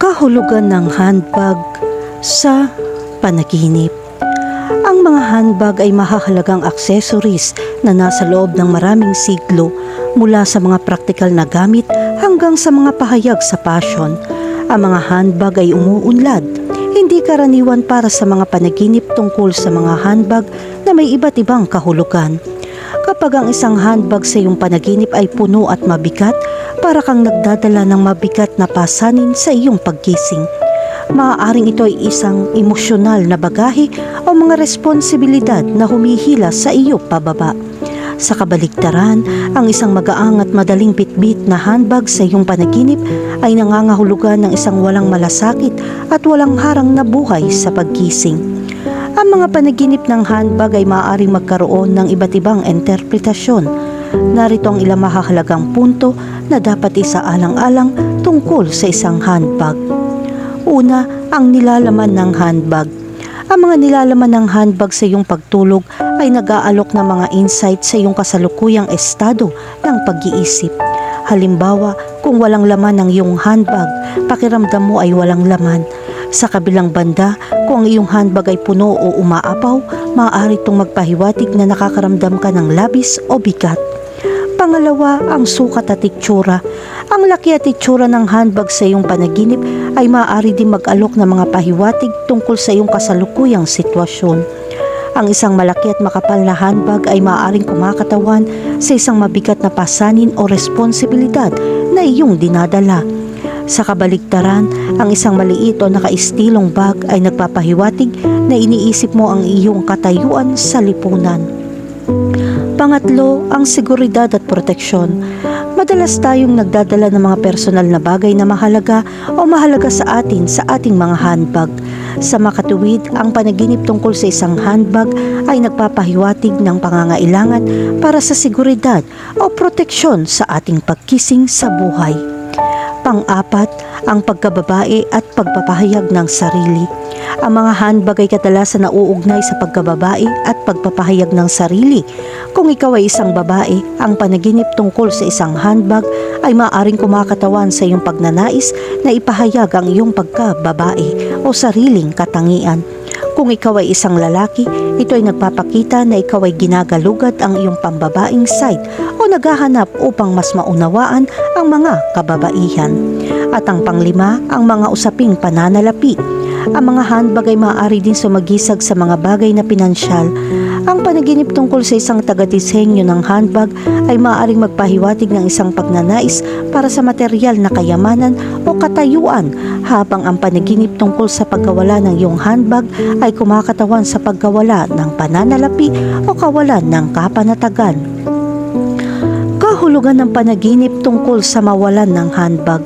Kahulugan ng handbag sa panaginip. Ang mga handbag ay mahahalagang accessories na nasa loob ng maraming siglo mula sa mga praktikal na gamit hanggang sa mga pahayag sa fashion. Ang mga handbag ay umuunlad, hindi karaniwan para sa mga panaginip tungkol sa mga handbag na may iba't ibang kahulugan. Kapag ang isang handbag sa iyong panaginip ay puno at mabigat, para kang nagdadala ng mabigat na pasanin sa iyong pagkising. Maaaring ito ay isang emosyonal na bagahe o mga responsibilidad na humihila sa iyo pababa. Sa kabaligtaran, ang isang magaang at madaling bitbit na handbag sa iyong panaginip ay nangangahulugan ng isang walang malasakit at walang harang na buhay sa pagkising. Ang mga panaginip ng handbag ay maaaring magkaroon ng iba't ibang interpretasyon. Narito ang ilang mahahalagang punto na dapat isaalang-alang tungkol sa isang handbag. Una, ang nilalaman ng handbag. Ang mga nilalaman ng handbag sa iyong pagtulog ay nag-aalok ng mga insight sa iyong kasalukuyang estado ng pag-iisip. Halimbawa, kung walang laman ng iyong handbag, pakiramdam mo ay walang laman. Sa kabilang banda, kung ang iyong handbag ay puno o umaapaw, maaari itong magpahiwatig na nakakaramdam ka ng labis o bigat. Pangalawa, ang sukat at itsura. Ang laki at itsura ng handbag sa iyong panaginip ay maaari din mag-alok ng mga pahiwatig tungkol sa iyong kasalukuyang sitwasyon. Ang isang malaki at makapal na handbag ay maaaring kumakatawan sa isang mabigat na pasanin o responsibilidad na iyong dinadala. Sa kabaligtaran, ang isang maliit o nakaistilong bag ay nagpapahiwatig na iniisip mo ang iyong katayuan sa lipunan. Pangatlo, ang seguridad at proteksyon. Madalas tayong nagdadala ng mga personal na bagay na mahalaga o mahalaga sa atin sa ating mga handbag. Sa makatuwid, ang panaginip tungkol sa isang handbag ay nagpapahiwatig ng pangangailangan para sa seguridad o proteksyon sa ating pagkising sa buhay. Pang-apat, ang pagkababae at pagpapahayag ng sarili. Ang mga handbag ay kadalasan nauugnay sa pagkababae at pagpapahayag ng sarili. Kung ikaw ay isang babae, ang panaginip tungkol sa isang handbag ay maaaring kumakatawan sa iyong pagnanais na ipahayag ang iyong pagkababae o sariling katangian. Kung ikaw ay isang lalaki, ito ay nagpapakita na ikaw ay ginagalugad ang iyong pambabaing side o naghahanap upang mas maunawaan ang mga kababaihan. At ang panglima, ang mga usaping pananalapi. Ang mga handbag ay maaari din sumagisag sa mga bagay na pinansyal. Ang panaginip tungkol sa isang tagadisenyo ng handbag ay maaaring magpahiwatig ng isang pagnanais para sa material na kayamanan o katayuan habang ang panaginip tungkol sa pagkawala ng iyong handbag ay kumakatawan sa pagkawala ng pananalapi o kawalan ng kapanatagan. Kahulugan ng panaginip tungkol sa mawalan ng handbag.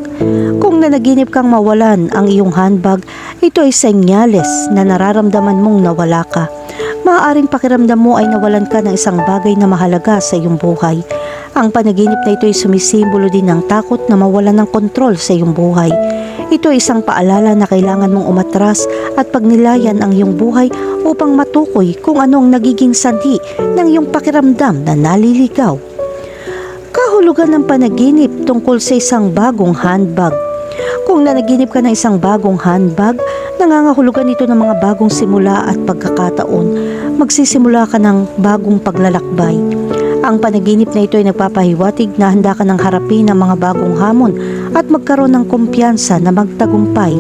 Kung nanaginip kang mawalan ang iyong handbag, ito ay senyales na nararamdaman mong nawala ka. Maaaring pakiramdam mo ay nawalan ka ng isang bagay na mahalaga sa iyong buhay. Ang panaginip na ito ay sumisimbolo din ng takot na mawalan ng kontrol sa iyong buhay. Ito ay isang paalala na kailangan mong umatras at pagnilayan ang iyong buhay upang matukoy kung anong nagiging sanhi ng iyong pakiramdam na naliligaw. Kahulugan ng panaginip tungkol sa isang bagong handbag. Kung nanaginip ka ng isang bagong handbag, nangangahulugan ito ng mga bagong simula at pagkakataon. Magsisimula ka ng bagong paglalakbay. Ang panaginip na ito ay nagpapahiwatig na handa ka ng harapin ang mga bagong hamon at magkaroon ng kumpiyansa na magtagumpay.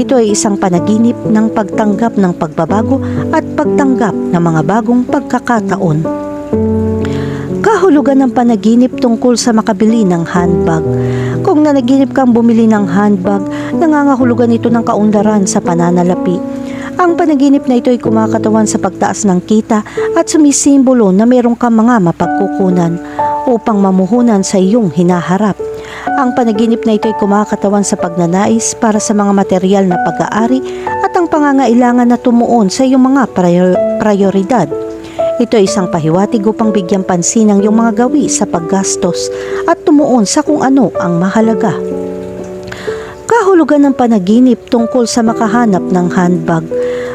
Ito ay isang panaginip ng pagtanggap ng pagbabago at pagtanggap ng mga bagong pagkakataon. Kahulugan ng panaginip tungkol sa makabili ng handbag. Kung nanaginip kang bumili ng handbag, nangangahulugan ito ng kaundaran sa pananalapi. Ang panaginip na ito ay kumakatawan sa pagtaas ng kita at sumisimbolo na mayroong kang mga mapagkukunan upang mamuhunan sa iyong hinaharap. Ang panaginip na ito ay kumakatawan sa pagnanais para sa mga material na pag-aari at ang pangangailangan na tumuon sa iyong mga prior- prioridad. Ito ay isang pahiwatig upang bigyan pansin ang iyong mga gawi sa paggastos at tumuon sa kung ano ang mahalaga. Kahulugan ng panaginip tungkol sa makahanap ng handbag.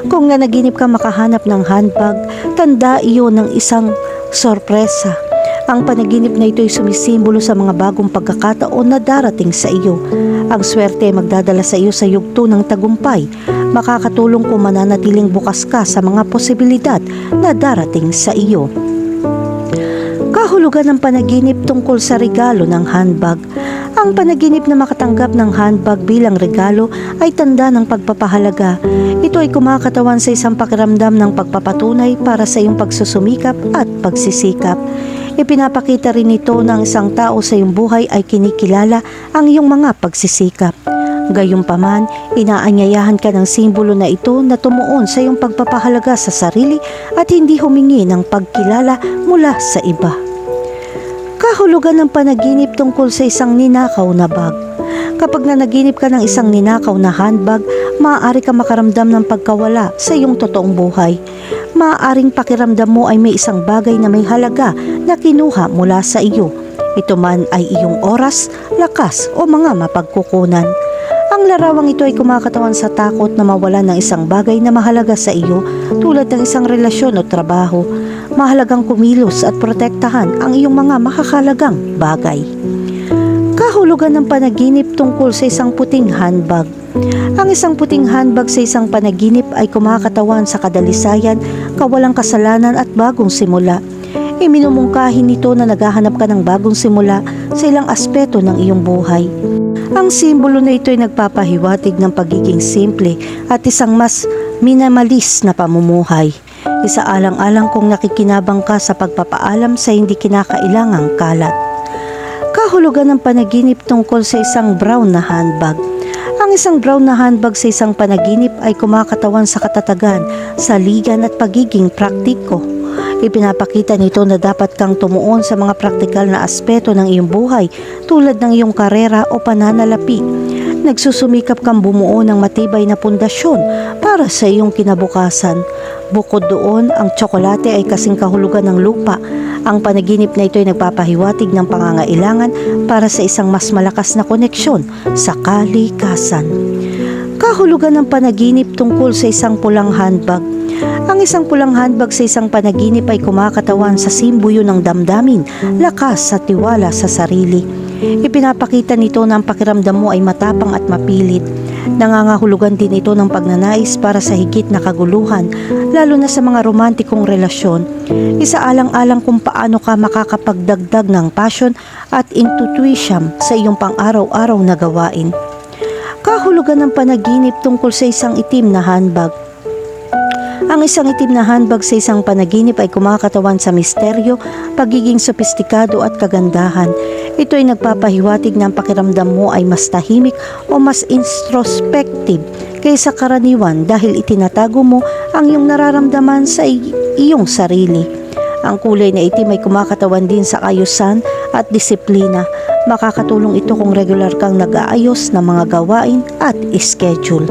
Kung nanaginip ka makahanap ng handbag, tanda iyon ng isang sorpresa. Ang panaginip na ito ay sumisimbolo sa mga bagong pagkakataon na darating sa iyo. Ang swerte ay magdadala sa iyo sa yugto ng tagumpay. Makakatulong kung mananatiling bukas ka sa mga posibilidad na darating sa iyo. Kahulugan ng panaginip tungkol sa regalo ng handbag. Ang panaginip na makatanggap ng handbag bilang regalo ay tanda ng pagpapahalaga. Ito ay kumakatawan sa isang pakiramdam ng pagpapatunay para sa iyong pagsusumikap at pagsisikap. Ipinapakita rin ito ng isang tao sa iyong buhay ay kinikilala ang iyong mga pagsisikap. Gayunpaman, inaanyayahan ka ng simbolo na ito na tumuon sa iyong pagpapahalaga sa sarili at hindi humingi ng pagkilala mula sa iba. Kahulugan ng panaginip tungkol sa isang ninakaw na bag. Kapag nanaginip ka ng isang ninakaw na handbag, maaari ka makaramdam ng pagkawala sa iyong totoong buhay. Maaaring pakiramdam mo ay may isang bagay na may halaga na kinuha mula sa iyo. Ito man ay iyong oras, lakas o mga mapagkukunan. Ang larawang ito ay kumakatawan sa takot na mawala ng isang bagay na mahalaga sa iyo tulad ng isang relasyon o trabaho. Mahalagang kumilos at protektahan ang iyong mga makakalagang bagay. Kahulugan ng panaginip tungkol sa isang puting handbag. Ang isang puting handbag sa isang panaginip ay kumakatawan sa kadalisayan, kawalang kasalanan at bagong simula. Iminumungkahin nito na naghahanap ka ng bagong simula sa ilang aspeto ng iyong buhay. Ang simbolo na ito ay nagpapahiwatig ng pagiging simple at isang mas minimalis na pamumuhay. Isaalang-alang kung nakikinabang ka sa pagpapaalam sa hindi kinakailangang kalat. Kahulugan ng panaginip tungkol sa isang brown na handbag. Ang isang brown na handbag sa isang panaginip ay kumakatawan sa katatagan, saligan at pagiging praktiko. Ipinapakita nito na dapat kang tumuon sa mga praktikal na aspeto ng iyong buhay tulad ng iyong karera o pananalapi. Nagsusumikap kang bumuo ng matibay na pundasyon para sa iyong kinabukasan. Bukod doon, ang tsokolate ay kasing kahulugan ng lupa. Ang panaginip na ito ay nagpapahiwatig ng pangangailangan para sa isang mas malakas na koneksyon sa kalikasan. Kahulugan ng panaginip tungkol sa isang pulang handbag. Ang isang pulang handbag sa isang panaginip ay kumakatawan sa simbuyo ng damdamin, lakas at tiwala sa sarili. Ipinapakita nito na ang pakiramdam mo ay matapang at mapilit. Nangangahulugan din ito ng pagnanais para sa higit na kaguluhan, lalo na sa mga romantikong relasyon. Isaalang-alang kung paano ka makakapagdagdag ng passion at intuition sa iyong pang-araw-araw na gawain. Kahulugan ng panaginip tungkol sa isang itim na handbag. Ang isang itim na handbag sa isang panaginip ay kumakatawan sa misteryo, pagiging sopistikado at kagandahan. Ito ay nagpapahiwatig na ang pakiramdam mo ay mas tahimik o mas introspective kaysa karaniwan dahil itinatago mo ang iyong nararamdaman sa iyong sarili. Ang kulay na itim ay kumakatawan din sa ayusan at disiplina. Makakatulong ito kung regular kang nag-aayos ng mga gawain at schedule.